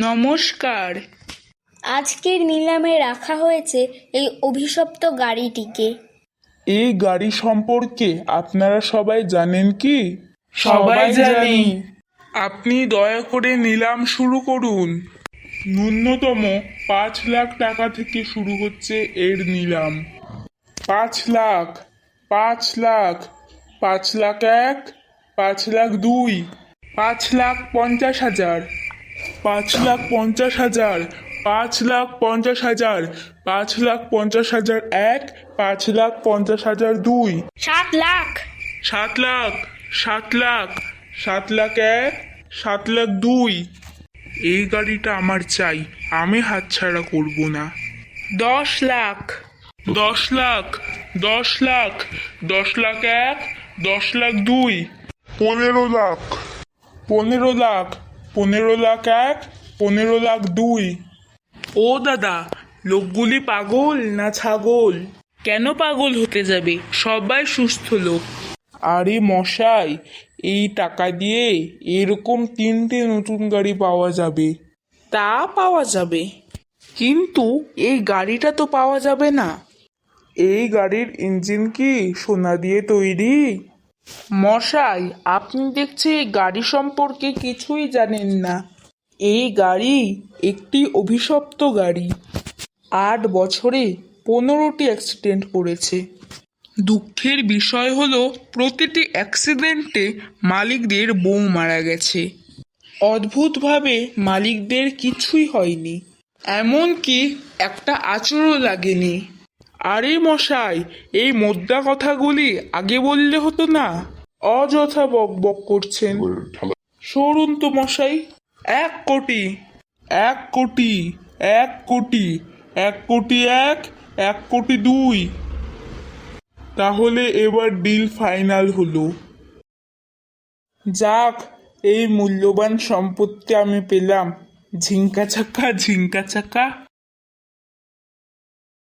নমস্কার। আজকের নিলামে রাখা হয়েছে এই অভিশপ্ত গাড়িটিকে। এই গাড়ি সম্পর্কে আপনারা সবাই জানেন কি? সবাই জানি। আপনি দয়া করে নিলাম শুরু করুন। ন্যূনতম পাঁচ লাখ টাকা থেকে শুরু হচ্ছে এর নিলাম। পাঁচ লাখ পাঁচ লাখ পাঁচ লাখ এক পাঁচ লাখ দুই পাঁচ লাখ পঞ্চাশ হাজার। পাঁচ লাখ পঞ্চাশ হাজার পাঁচ লাখ পঞ্চাশ হাজার পাঁচ লাখ পঞ্চাশ হাজার এক পাঁচ লাখ পঞ্চাশ হাজার দুই। সাত লাখ। সাত লাখ সাত লাখ সাত লাখ এক সাত লাখ দুই। এই গাড়িটা আমার চাই আমি হাতছাড়া করব না। দশ লাখ। দশ লাখ দশ লাখ দশ লাখ এক দশ লাখ দুই। পনেরো লাখ পনেরো লাখ পনেরো লাখ এক পনেরো লাখ দুই। ও দাদা লোকগুলি পাগল না ছাগল? কেন পাগল হতে যাবে? সবাই সুস্থ লোক। আরে মশাই এই টাকা দিয়ে এরকম তিনটে নতুন গাড়ি পাওয়া যাবে। তা পাওয়া যাবে। কিন্তু এই গাড়িটা তো পাওয়া যাবে না। এই গাড়ির ইঞ্জিন কি সোনা দিয়ে তৈরি? মশাই, আপনি দেখছি এই গাড়ি সম্পর্কে কিছুই জানেন না। এই গাড়ি একটি অভিশপ্ত গাড়ি। আট বছরে পনেরোটি অ্যাক্সিডেন্ট করেছে। দুঃখের বিষয় হলো, প্রতিটি অ্যাক্সিডেন্টে মালিকদের বউ মারা গেছে। অদ্ভুতভাবে মালিকদের কিছুই হয়নি। এমনকি একটা আচরও লাগেনি। আরে মশাই, এই মোদ্দা কথাগুলি আগে বললে হতো না? অযথা বক বক করছেন। সরুন তো মশাই, এক কোটি এক কোটি এক কোটি এক কোটি এক এক কোটি দুই। তাহলে এবার ডিল ফাইনাল হলো। যাক, এই মূল্যবান সম্পত্তি আমি পেলাম। ঝিঙ্কা চাকা ঝিঙ্কা চাকা।